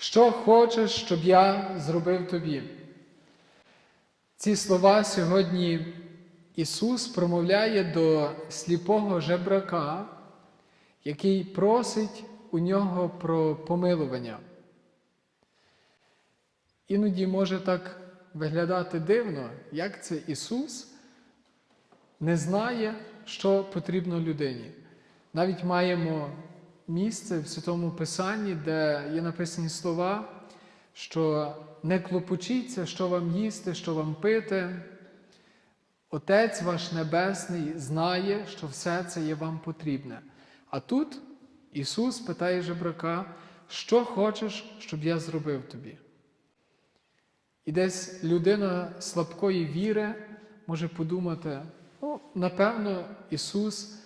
Що хочеш, щоб я зробив тобі? Ці слова сьогодні Ісус промовляє до сліпого жебрака, який просить у нього про помилування. Іноді може так виглядати дивно, як це Ісус не знає, що потрібно людині. Навіть маємо місце в Святому Писанні, де є написані слова, що не клопочіться, що вам їсти, що вам пити. Отець ваш Небесний знає, що все це є вам потрібне. А тут Ісус питає жебрака, що хочеш, щоб я зробив тобі. І десь людина слабкої віри може подумати, ну, напевно, Ісус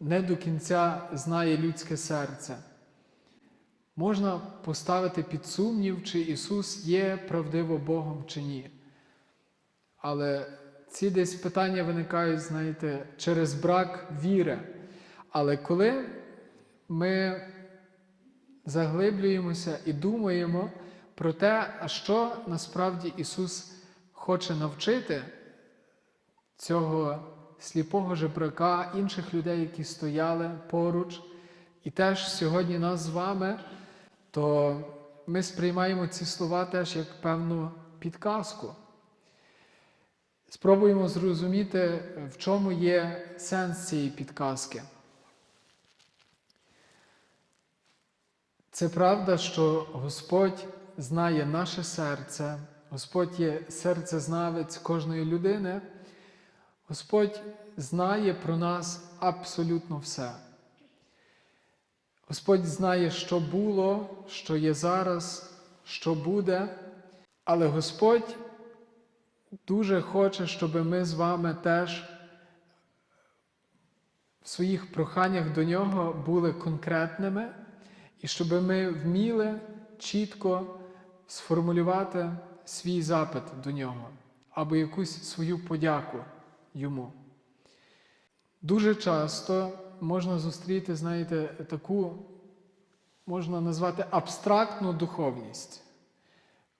не до кінця знає людське серце. Можна поставити під сумнів, чи Ісус є правдиво Богом чи ні. Але ці десь питання виникають, знаєте, через брак віри. Але коли ми заглиблюємося і думаємо про те, а що насправді Ісус хоче навчити цього сліпого жебрака, інших людей, які стояли поруч, і теж сьогодні нас з вами, то ми сприймаємо ці слова теж як певну підказку. Спробуємо зрозуміти, в чому є сенс цієї підказки. Це правда, що Господь знає наше серце, Господь є серцезнавець кожної людини, Господь знає про нас абсолютно все. Господь знає, що було, що є зараз, що буде, але Господь дуже хоче, щоб ми з вами теж в своїх проханнях до нього були конкретними, і щоб ми вміли чітко сформулювати свій запит до нього або якусь свою подяку йому. Дуже часто можна зустріти, знаєте, таку, можна назвати абстрактну духовність,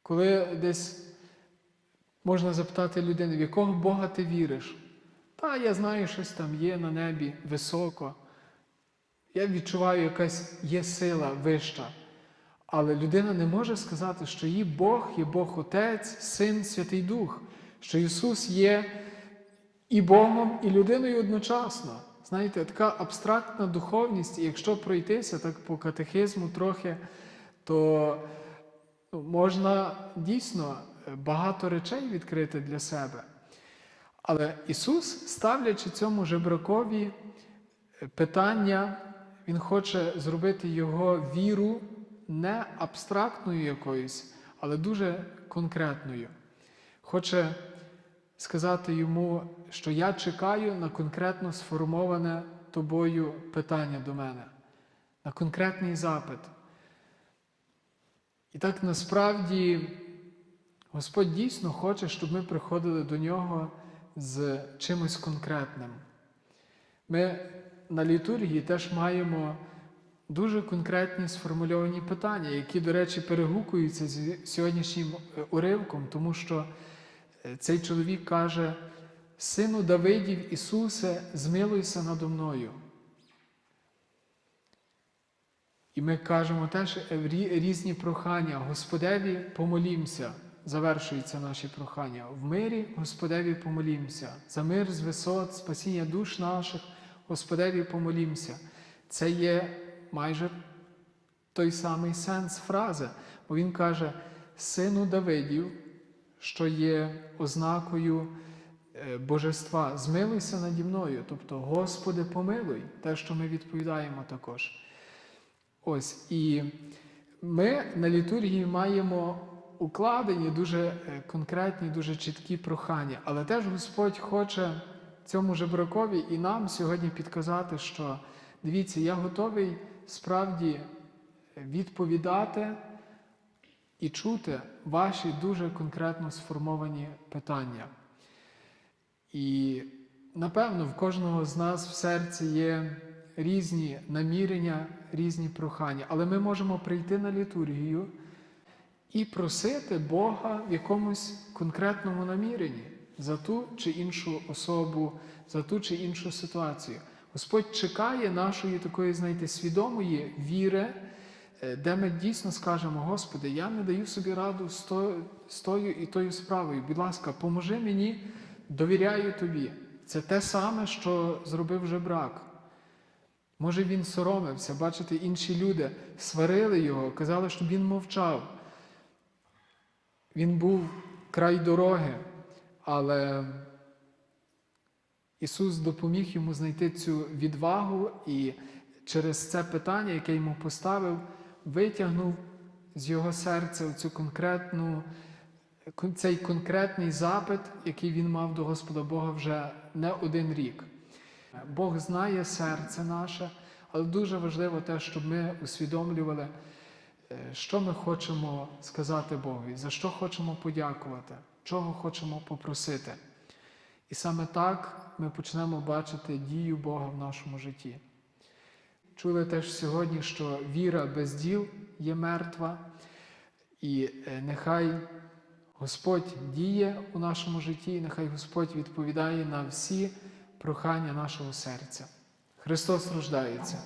коли десь можна запитати людини, в якого Бога ти віриш? Та я знаю, щось там є на небі високо. Я відчуваю, якась є сила вища. Але людина не може сказати, що її Бог є Бог Отець, Син, Святий Дух, що Ісус є і Богом, і людиною одночасно. Знаєте, така абстрактна духовність, і якщо пройтися так по катехизму трохи, то ну, можна дійсно багато речей відкрити для себе. Але Ісус, ставлячи цьому жебракові питання, Він хоче зробити його віру не абстрактною якоюсь, але дуже конкретною. Хоче сказати йому, що я чекаю на конкретно сформоване тобою питання до мене, на конкретний запит. І так насправді Господь дійсно хоче, щоб ми приходили до нього з чимось конкретним. Ми на літургії теж маємо дуже конкретні сформульовані питання, які, до речі, перегукуються з сьогоднішнім уривком, тому що цей чоловік каже: Сину Давидів Ісусе, змилуйся надо мною. І ми кажемо теж різні прохання. Господеві помолімся, завершуються наші прохання. В мирі Господеві помолімся, за мир з висот, спасіння душ наших, Господеві помолімся. Це є майже той самий сенс фрази, бо він каже, сину Давидів, що є ознакою божества, змилуйся наді мною, тобто, Господи, помилуй, те, що ми відповідаємо також. Ось, і ми на літургії маємо укладені дуже конкретні, дуже чіткі прохання, але теж Господь хоче цьому жебракові і нам сьогодні підказати, що дивіться, я готовий справді відповідати і чути ваші дуже конкретно сформовані питання. І напевно в кожного з нас в серці є різні намірення, різні прохання, але ми можемо прийти на літургію і просити Бога в якомусь конкретному наміренні за ту чи іншу особу, за ту чи іншу ситуацію. Господь чекає нашої такої, знаєте, свідомої віри, де ми дійсно скажемо, Господи, я не даю собі раду з тою, з тою і тою справою. Будь ласка, поможи мені, довіряю тобі. Це те саме, що зробив жебрак. Може, він соромився, бачите, інші люди сварили його, казали, щоб він мовчав. Він був край дороги, але Ісус допоміг йому знайти цю відвагу і через це питання, яке йому поставив, витягнув з його серця цю конкретну, цей конкретний запит, який він мав до Господа Бога вже не один рік. Бог знає серце наше, але дуже важливо те, щоб ми усвідомлювали, е, що ми хочемо сказати Богові, за що хочемо подякувати, чого хочемо попросити. І саме так ми почнемо бачити дію Бога в нашому житті. Чули теж сьогодні, що віра без діл є мертва, і е, нехай Господь діє у нашому житті, і нехай Господь відповідає на всі прохання нашого серця. Христос рождається.